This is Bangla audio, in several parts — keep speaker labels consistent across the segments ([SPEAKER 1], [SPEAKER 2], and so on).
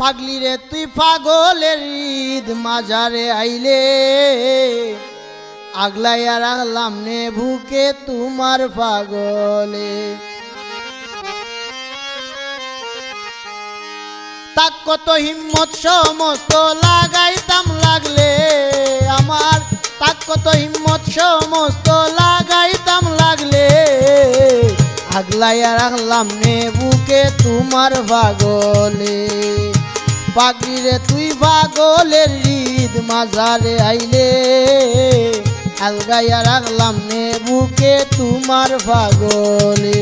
[SPEAKER 1] পাগলি রে, তুই পাগলের ঈদ মাজারে আইলে। আগলাইয়া রাখলাম নে ভুকে তোমার পাগলে। তাক কত হিম্মত, সমস্ত লাগাইতাম লাগলে। আমার তাক কত হিম্মত, সমস্ত লাগাইতাম লাগলে। আগলাইয়া রাখলাম নে বুকে তোমার পাগলে। পাগলি রে তুই পাগলের ঈদ মাজারে আইলে। আলগাইয়া রাখলাম নে বুকে তোমার পাগলে।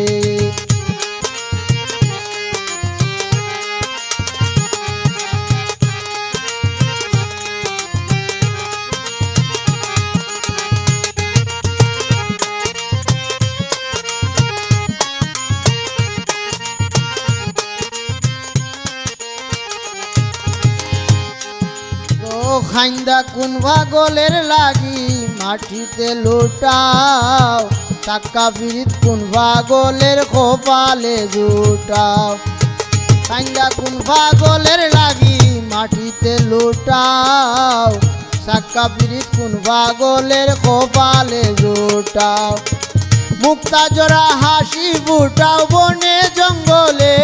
[SPEAKER 1] খাইন্দা কোন পাগলের লাগি মাটিতে লুটাও টাকা বিরিত কোন পাগলের কপালে জুটাও। খাইন্দা কোন পাগলের লাগি মাটিতে লুটাও সাক্কা বিরিত কোন পাগলের কপালে জুটাও। মুক্তা জোড়া হাসি ফুটাও বনে জঙ্গলে।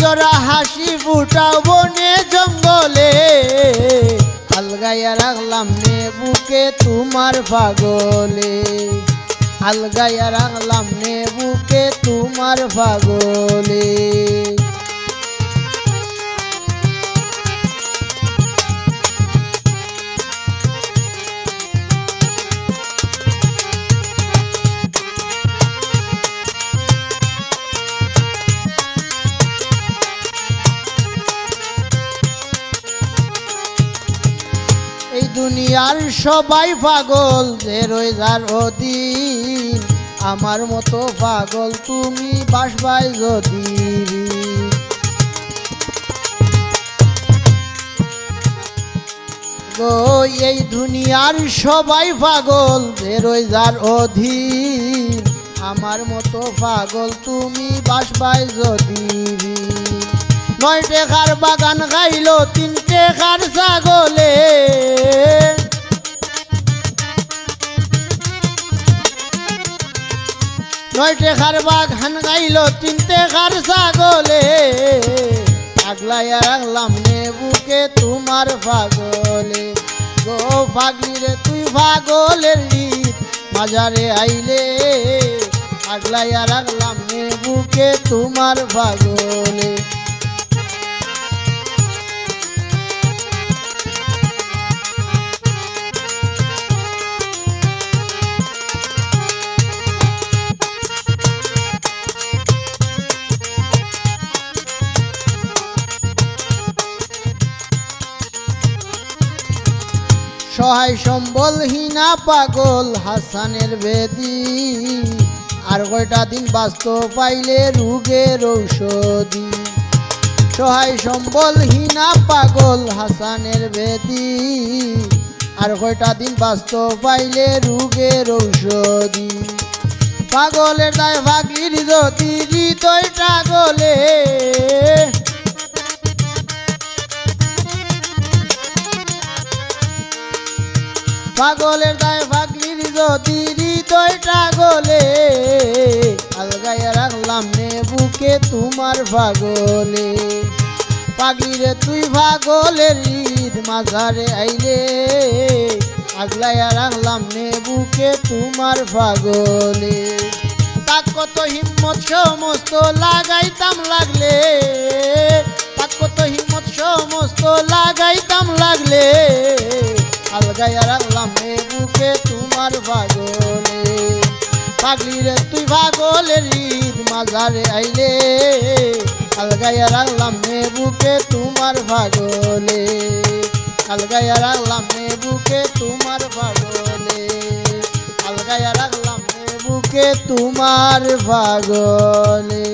[SPEAKER 1] জোড়া হাসি ফুটাও বনে জঙ্গলে। আলগাইয়া রাখলাম নে বুকে তোমার পাগলে। আলগাইয়া রাখলাম নে বুকে তোমার পাগলে। দুনিয়ার সবাই পাগল যে রোজার অধীন। আমার মতো পাগল তুমি বাসবাই যদি। গো, এই দুনিয়ার সবাই পাগল যে রোজার অধীন। আমার মতো পাগল তুমি বাসবাই যদি। নয় টেকার বাগান খাইলো তিন টেকার ছাগলে। নয় টেকার বাগান খাইলো তিন টেকার ছাগলে। আগলাইয়া রাখলাম নে বুকে তোমার পাগলে গো পাগলি রে, তুই পাগলের ঈদ মাজারে আইলে। আগলাইয়া রাখলাম নে বুকে তোমার পাগলে সহায় সম্বল সম্বলহীনা পাগল হাসানের বেদি। আর কয়টা দিন বাস্তব পাইলে রোগের ঔষধি। সহায় সম্বল সম্বলহীনা পাগল হাসানের বেদি। আর কয়টা দিন বাস্তব পাইলে রোগের ঔষধি। পাগলের দায় ভাগির যদি পাগলের দায় পাগলির যদি হৃদয়টা গলে আলগাইয়া রাখলাম নে বুকে তোমার পাগলে। পাগলিরে তুই পাগলের ঈদ মাঝারে আইলে আগলাইয়া রাখলাম নে বুকে তোমার পাগলে। তাক কত হিম্মত, সমস্ত লাগাইতাম লাগলে, তাক কত হিম্মত, সমস্ত লাগাইতাম লাগলে। আলগাইয়া রাখলাম নে বুকে, তোমার পাগলে পাগলি রে তুই পাগলের ঈদ মাঝারে আইলে আলগাইয়া রাখলাম নে বুকে, তোমার পাগলে আলগাইয়া রাখলাম নে বুকে তোমার পাগলে আলগাইয়া রাখলাম নে বুকে, তোমার পাগলে